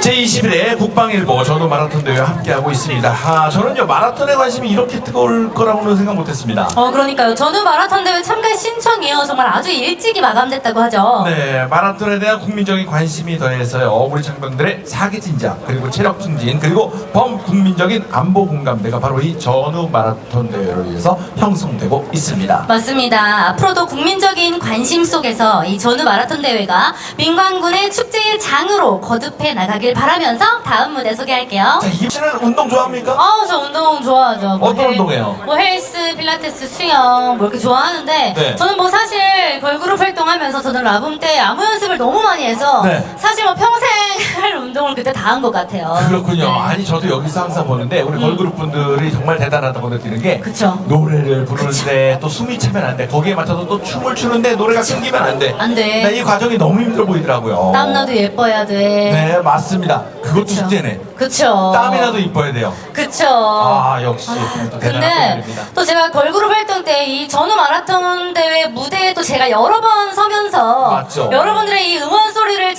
제21회 국방일보 전후 마라톤 대회 함께하고 있습니다. 아, 저는요 마라톤에 관심이 이렇게 뜨거울 거라고는 생각 못했습니다. 어, 그러니까요. 저는 마라톤 대회 참가 신청이요. 정말 아주 일찍이 마감됐다고 하죠. 네, 마라톤에 대한 국민적인 관심이 더해서요 우리 장병들의 사기 진작 그리고 체력 증진 그리고 범국민적인 안보 공감대가 바로 이 전후 마라톤 대회로 인해서 형성되고 있습니다. 맞습니다. 앞으로도 국민적인 관심 속에서 이 전후 마라톤 대회가 민관군의 축제의 장으로 거듭해 나 가길 바라면서 다음 무대 소개할게요. 자, 이 씨는 운동 좋아합니까? 아우 저 운동 좋아하죠. 뭐 어떤 헬- 운동해요? 뭐 헬스, 필라테스, 수영 뭐 이렇게 좋아하는데 네. 저는 뭐 사실 걸그룹 활동하면서 저는 라붐 때 안무 연습을 너무 많이 해서 네. 사실 뭐 평생 할 운동을 그때 다 한 것 같아요. 그렇군요. 네. 아니 저도 여기서 항상 보는데 우리 걸그룹 분들이 정말 대단하다고 느끼는 게 그쵸. 노래를 부르는데 또 숨이 차면 안 돼. 거기에 맞춰서 또 춤을 추는데 노래가 끊기면 안 돼. 안 돼. 네, 이 과정이 너무 힘들어 보이더라고요. 땀나도 예뻐야 돼. 네, 맞습니다. 그것도 그쵸. 숙제네. 그쵸. 땀이 나도 이뻐야 돼요. 그쵸. 아, 역시 또 대단한 근데 분들입니다. 또 제가 걸그룹 활동 때 이 전후 마라톤 대회 무대에 또 제가 여러 번 서면서 맞죠. 여러분들의 이 응원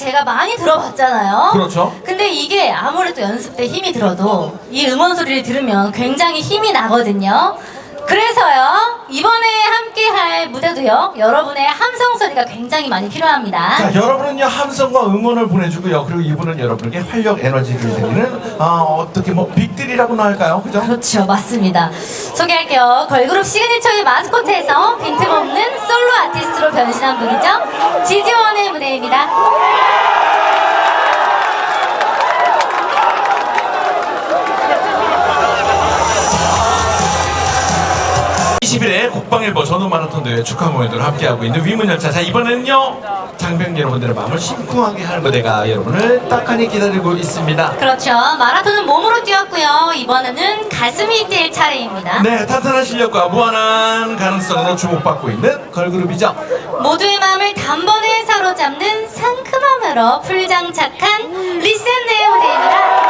제가 많이 들어봤잖아요. 그렇죠. 근데 이게 아무래도 연습 때 힘이 들어도 이 응원 소리를 들으면 굉장히 힘이 나거든요. 그래서요 이번에 함께 할 무대도요 여러분의 함성 소리가 굉장히 많이 필요합니다. 자, 여러분은요 함성과 응원을 보내주고요. 그리고 이분은 여러분에게 활력 에너지를 드리는 어, 어떻게 뭐 빅들이라고나 할까요? 그죠? 그렇죠, 맞습니다. 소개할게요. 걸그룹 시그니처의 마스코트에서 빈틈없는 솔로 아티스트로 변신한 분이죠. 지지원의 무대입니다. 20일에 국방일보 전후 마라톤 대회 축하 공연들을 함께하고 있는 위문열차. 자, 이번에는요, 장병 여러분들의 마음을 심쿵하게 할 무대가 여러분을 딱하니 기다리고 있습니다. 그렇죠. 마라톤은 몸으로 뛰었고요. 이번에는 가슴이 뛸 차례입니다. 네, 탄탄한 실력과 무한한 가능성으로 주목받고 있는 걸그룹이죠. 모두의 마음을 단번에 사로잡는 상큼함으로 풀장착한 리센 네의 무대입니다.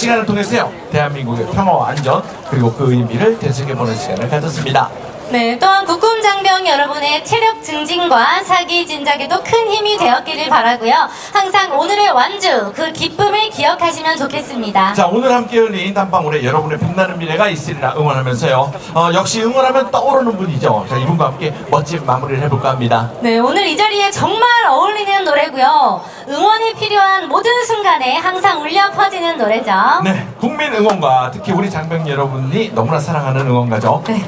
시간을 통해서요, 대한민국의 평화와 안전, 그리고 그 의미를 되새겨보는 시간을 가졌습니다. 네, 또한 국군 장병 여러분의 체력 증진과 사기 진작에도 큰 힘이 되었기를 바라고요. 항상 오늘의 완주, 그 기쁨을 기억하시면 좋겠습니다. 자, 오늘 함께 열린 단방울에 여러분의 빛나는 미래가 있으리라 응원하면서요, 어, 역시 응원하면 떠오르는 분이죠. 자, 이분과 함께 멋진 마무리를 해볼까 합니다. 네, 오늘 이 자리에 정말 어울리는 노래고요. 응원이 필요한 모든 순간에 항상 울려 퍼지는 노래죠. 네, 국민 응원가, 특히 우리 장병 여러분이 너무나 사랑하는 응원가죠. 네.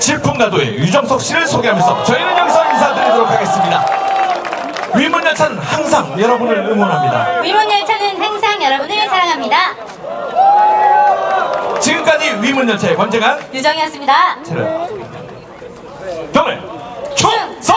질풍가도의 유정석 씨를 소개하면서 저희는 여기서 인사드리도록 하겠습니다. 위문열차는 항상 여러분을 응원합니다. 위문열차는 항상 여러분을 사랑합니다. 지금까지 위문열차의 권재관, 유정이었습니다. 경을, 충성!